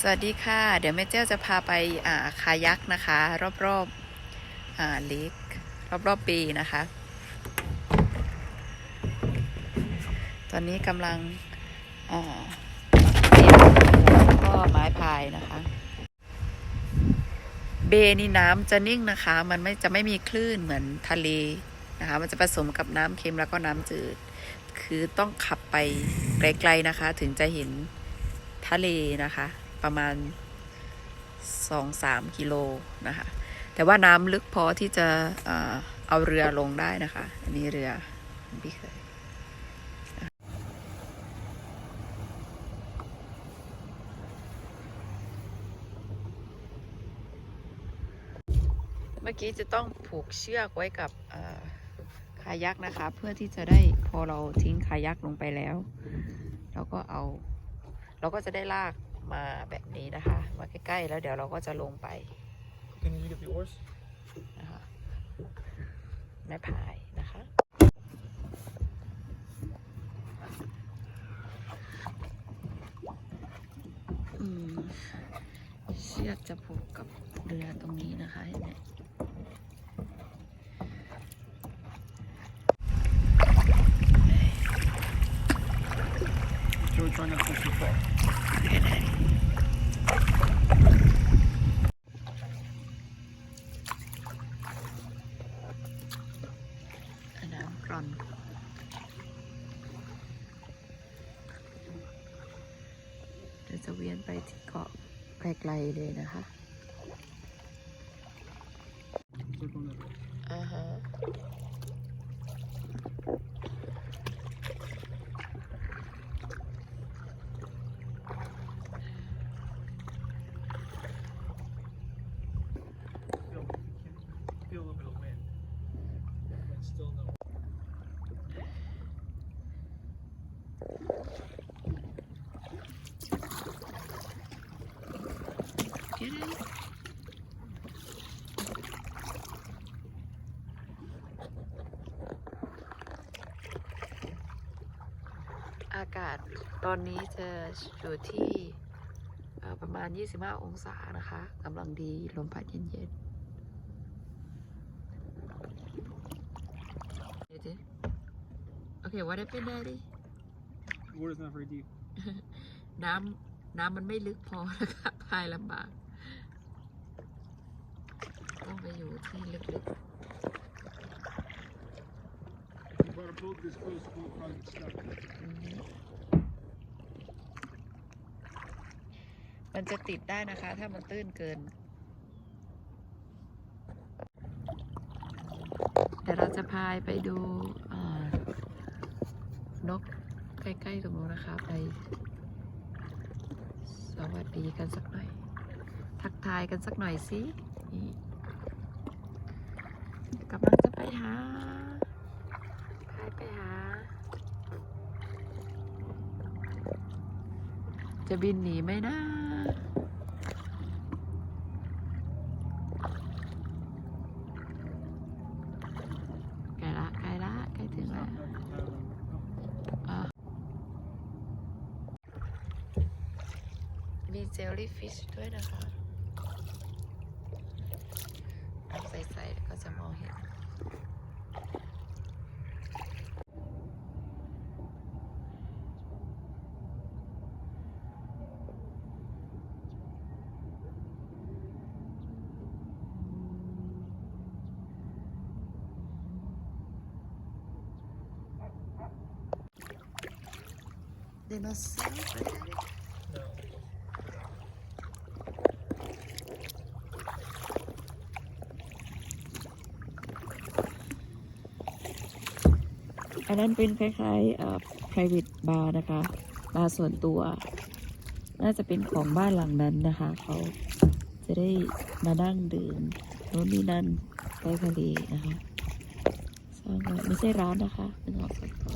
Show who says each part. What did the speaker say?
Speaker 1: สวัสดีค่ะ เดี๋ยวแม่เจ้าจะพาไปอ่าคายักนะคะ รอบๆอ่าเลกรอบๆปีนะคะ ตอนนี้กำลังอ่าเตรียมแล้วก็ไม้พายนะคะ เบนี่น้ำจะนิ่งนะคะ มันไม่จะไม่มีคลื่นเหมือนทะเลนะคะ มันจะผสมกับน้ำเค็มแล้วก็น้ำจืด คือต้องขับไปไกลๆนะคะ ถึงจะเห็นทะเลนะคะ ประมาณ 2-3 กิโลนะคะ แต่ว่าน้ำลึกพอที่จะเอาเรือลงได้นะคะ อันนี้เรือพี่เคยเมื่อกี้จะต้องผูกเชือกไว้กับคายักนะคะ เพื่อที่จะได้พอเราทิ้งคายักลงไปแล้ว เราก็เอา เราก็จะได้ลาก มาแบบนี้นะคะ มาใกล้ๆแล้วเดี๋ยวเราก็จะลงไป
Speaker 2: Can you get the oars?
Speaker 1: นะคะไม้พายนะคะอืมเชือกจะผูกกับเรือตรงนี้นะคะเห็นไหม
Speaker 2: Joe, try not to push too far.
Speaker 1: อันน้ำกร่อนเดี๋ยวจะเวียนไปที่เกาะไกลๆเลยนะคะ อากาศตอนนี้จะอยู่ที่เอ่อประมาณ 25 องศานะคะกำลังดีลมพัดเย็นๆเดี๋ยวดิโอเค what happened daddy
Speaker 2: The water's not very deep.
Speaker 1: น้ำน้ำมันไม่ลึกพอนะคะพายลำบาก ต้องไปอยู่ที่ลึก
Speaker 2: If you brought a boat this close, the boat probably get stuck.
Speaker 1: มันจะติดได้นะคะ ถ้ามันตื้นเกิน เดี๋ยวเราจะพายไปดูนกใกล้ๆตรงนู้นนะคะ ไป สวัสดีกันสักหน่อย ทักทายกันสักหน่อยสิกำลังจะไปหา ไปหา จะบินหนีไหมนะใกล้ละใกล้ละใกล้ถึง
Speaker 2: It's
Speaker 1: แล้
Speaker 2: not
Speaker 1: ว
Speaker 2: very high.
Speaker 1: อะมีเจลลี่ฟิชด้วยนะคะเอาใส่ๆแล้วก็จะมองเห็น ไดโนเสาร์อันนั้นเป็นคล้ายๆเอ่อ private bar นะคะ บาร์ส่วนตัว น่าจะเป็นของบ้านหลังนั้นนะคะ เขาจะได้มานั่งดื่มโน่นนี่นั่นใกล้ทะเลนะคะสร้างไว้ไม่ใช่ร้านนะคะเป็นของส่วนตัว